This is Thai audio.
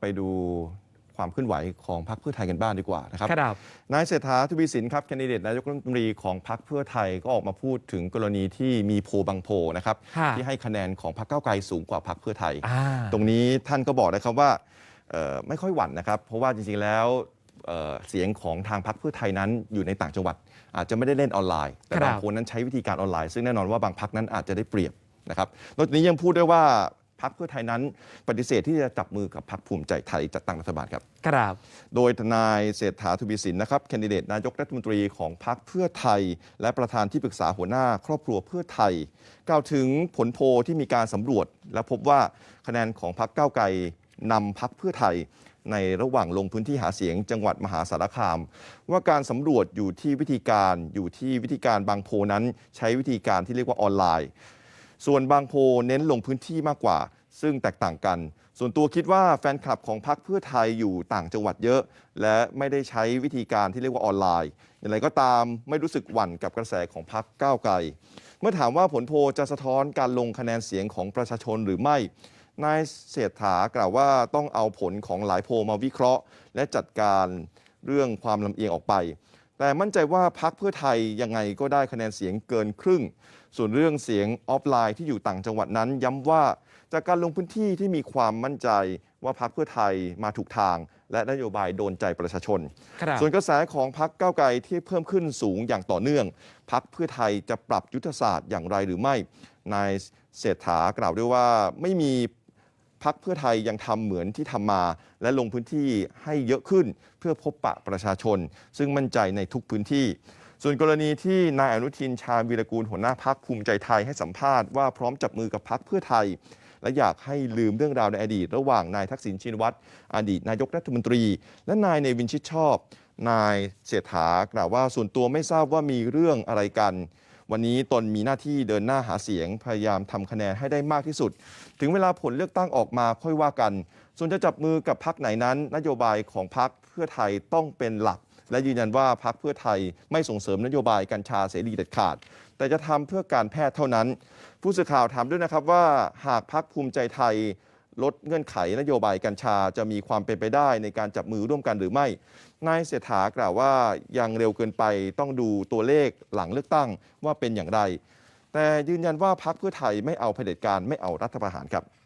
ไปดูความเคลื่อนไหวของพรรคเพื่อไทยกันบ้างดีกว่านะครับครับ นายเศรษฐาทวีสินครับแคนดิเดตนายกรัฐมนตรีของพรรคเพื่อไทยก็ออกมาพูดถึงกรณีที่มีโพลบางโพลนะครับค่ะ ที่ให้คะแนนของพรรคก้าวไกลสูงกว่าพรรคเพื่อไทย อ่า ตรงนี้ท่านก็บอกนะครับว่าเอ่อไม่ค่อยหวั่นนะครับ เพราะว่าจริงๆแล้วเอ่อเสียงของทางพรรคเพื่อไทยนั้นอยู่ในต่างจังหวัด อาจจะไม่ได้เล่นออนไลน์ แต่ครับ บางคนนั้นใช้วิธีการออนไลน์ ซึ่งแน่นอนว่าบางพรรคนั้นอาจจะได้เปรียบนะครับนอกจากนี้ยังพูดด้วยว่า พรรคเพื่อไทยนั้น ปฏิเสธที่จะจับมือกับพรรคภูมิใจไทยจัดตั้งรัฐบาลครับ ครับ โดยทนายเศรษฐาทวีสินนะครับแคนดิเดตนายกรัฐมนตรีของพรรคเพื่อไทย และประธานที่ปรึกษาหัวหน้าครอบครัวเพื่อไทย กล่าวถึงผลโพลที่มีการสำรวจ และพบว่าคะแนนของพรรคก้าวไกลนำพรรคเพื่อไทยในระหว่างลงพื้นที่หาเสียงจังหวัดมหาสารคาม ว่าการสำรวจอยู่ที่วิธีการอยู่ที่วิธีการบางโพลนั้น ใช้วิธีการที่เรียกว่าออนไลน์ ส่วนบางโพลเน้นลงพื้นที่มากกว่า ซึ่งแตกต่างกัน ส่วนตัวคิดว่าแฟนคลับของพรรคเพื่อไทยอยู่ต่างจังหวัดเยอะ และไม่ได้ใช้วิธีการที่เรียกว่าออนไลน์ อย่างไรก็ตามไม่รู้สึกหวั่นกับกระแสของพรรคก้าวไกล เมื่อถามว่าผลโพลจะสะท้อนการลงคะแนนเสียงของประชาชนหรือไม่ นายเศรษฐากล่าวว่าต้องเอาผลของหลายโพลมาวิเคราะห์ และจัดการเรื่องความลำเอียงออกไป แต่มั่นใจว่าพักเพื่อไทยยังไงก็ได้คะแนนเสียงเกินครึ่ง ส่วนเรื่องเสียงออฟไลน์ที่อยู่ต่างจังหวัดนั้น ย้ำว่าจากการลงพื้นที่ที่มีความมั่นใจว่าพักเพื่อไทยมาถูกทาง และนโยบายโดนใจประชาชนครับส่วนกระแสของพักก้าวไกลที่เพิ่มขึ้นสูงอย่างต่อเนื่อง พักเพื่อไทยจะปรับยุทธศาสตร์อย่างไรหรือไม่นายเศรษฐากล่าวด้วยว่าไม่มี พักเพื่อไทยยังทำเหมือนที่ทำมา และลงพื้นที่ให้เยอะขึ้นเพื่อพบปะประชาชน ซึ่งมั่นใจในทุกพื้นที่ ส่วนกรณีที่นายอนุทินชาญวีรกูลหัวหน้าพักภูมิใจไทยให้สัมภาษณ์ว่าพร้อมจับมือกับพักเพื่อไทย และอยากให้ลืมเรื่องราวในอดีต ระหว่างนายทักษิณชินวัตรอดีตนายกรัฐมนตรี และนายเนวินชิดชอบ นายเศรษฐากล่าวว่าส่วนตัวไม่ทราบว่ามีเรื่องอะไรกัน วันนี้ตนมีหน้าที่เดินหน้าหาเสียงพยายามทำคะแนนให้ได้มากที่สุด ถึงเวลาผลเลือกตั้งออกมาค่อยว่ากัน ส่วนจะจับมือกับพักไหนนั้น นโยบายของพักเพื่อไทยต้องเป็นหลัก และยืนยันว่าพักเพื่อไทยไม่ส่งเสริมนโยบายกัญชาเสรีเด็ดขาด แต่จะทำเพื่อการแพทย์เท่านั้น ผู้สื่อข่าวถามด้วยนะครับว่าหากพักภูมิใจไทย ลดเงื่อนไขนโยบายกัญชาจะมีความเป็นไปได้ในการจับมือร่วมกันหรือไม่ นายเศรษฐากล่าวว่ายังเร็วเกินไปต้องดูตัวเลขหลังเลือกตั้งว่าเป็นอย่างไร แต่ยืนยันว่าพักเพื่อไทยไม่เอาเผด็จการไม่เอารัฐประหารครับ